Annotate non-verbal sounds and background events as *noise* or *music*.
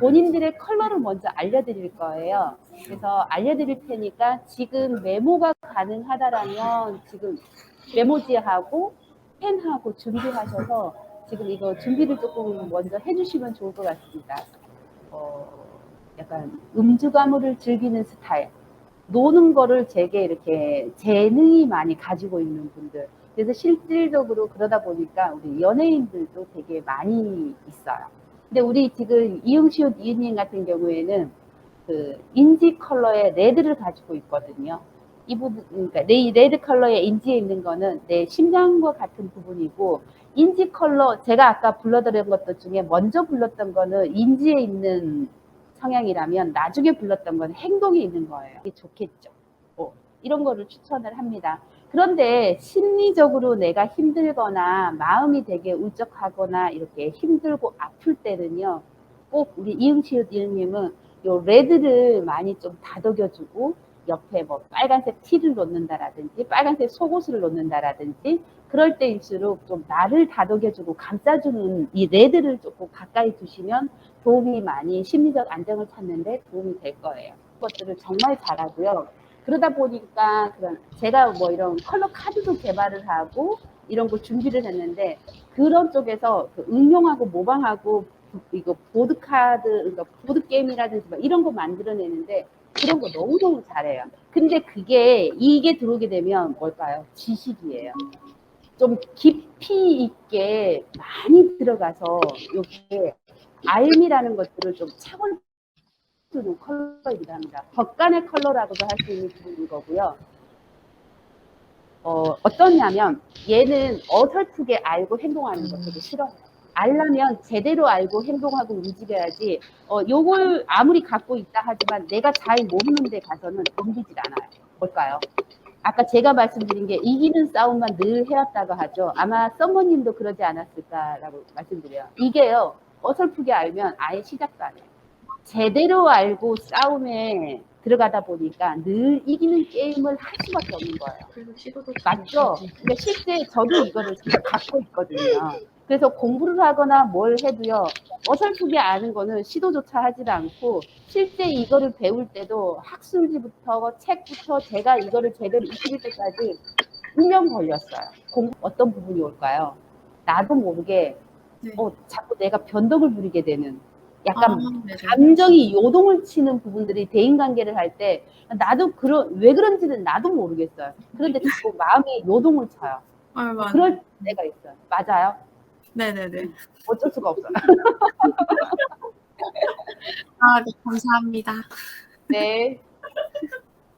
본인들의 컬러를 먼저 알려드릴 거예요. 그래서 알려드릴 테니까 지금 메모가 가능하다라면 지금 메모지하고 펜하고 준비하셔서 지금 이거 준비를 조금 먼저 해주시면 좋을 것 같습니다. 어, 약간 음주 가무를 즐기는 스타일. 노는 거를 되게 이렇게 재능이 많이 가지고 있는 분들. 그래서 실질적으로 그러다 보니까 우리 연예인들도 되게 많이 있어요. 근데 우리 지금 이응시옷 이은님 같은 경우에는 그 인지 컬러의 레드를 가지고 있거든요. 이 부분, 그러니까 내 레드 컬러에 인지에 있는 거는 내 심장과 같은 부분이고 인지 컬러 제가 아까 불러드린 것들 중에 먼저 불렀던 거는 인지에 있는 성향이라면 나중에 불렀던 건 행동이 있는 거예요. 이게 좋겠죠. 어, 이런 거를 추천을 합니다. 그런데 심리적으로 내가 힘들거나 마음이 되게 울적하거나 이렇게 힘들고 아플 때는요. 꼭 우리 이응시옷 이응님은 요 레드를 많이 좀 다독여주고 옆에 뭐 빨간색 티를 놓는다라든지 빨간색 속옷을 놓는다라든지 그럴 때일수록 좀 나를 다독여주고 감싸주는 이 레드를 조금 가까이 두시면 도움이 많이 심리적 안정을 찾는데 도움이 될 거예요. 그것들을 정말 잘하고요. 그러다 보니까 그런 제가 뭐 이런 컬러 카드도 개발을 하고 이런 거 준비를 했는데 그런 쪽에서 그 응용하고 모방하고 이거 보드 카드 그러니까 보드 게임이라든지 막 이런 거 만들어내는데 그런 거 너무 너무 잘해요. 근데 그게 이게 들어오게 되면 뭘까요? 지식이에요. 좀 깊이 있게 많이 들어가서 이게 알미라는 것들을 좀 차원 주는 컬러이기도 합니다. 겉간의 컬러라고도 할 수 있는 부분인 거고요. 어, 어떠냐면 얘는 어설프게 알고 행동하는 거 되게 싫어해요. 알려면 제대로 알고 행동하고 움직여야지 어, 요걸 아무리 갖고 있다 하지만 내가 잘 모르는 데 가서는 덤비질 않아요. 뭘까요? 아까 제가 말씀드린 게 이기는 싸움만 늘 해왔다고 하죠. 아마 썸머님도 그러지 않았을까라고 말씀드려요. 이게요. 어설프게 알면 아예 시작도 안 해요. 제대로 알고 싸움에 들어가다 보니까 늘 이기는 게임을 할 수밖에 없는 거예요. 시도도 맞죠? 근데 실제 저도 이거를 지금 갖고 있거든요. 그래서 공부를 하거나 뭘 해도요, 어설프게 아는 거는 시도조차 하지도 않고, 실제 이거를 배울 때도 학술지부터 책부터 제가 이거를 제대로 익힐 때까지 1년 걸렸어요. 공, 어떤 부분이 올까요? 나도 모르게, 네. 어, 자꾸 내가 변덕을 부리게 되는, 약간 아, 네네. 감정이 요동을 치는 부분들이 대인관계를 할 때 나도 그런 왜 그런지는 나도 모르겠어요. 그런데 자꾸 마음이 요동을 쳐요. 아, 맞 그럴 때가 있어요. 맞아요. 네네네. 어쩔 수가 없어요. *laughs* 아, 네, 감사합니다. 네.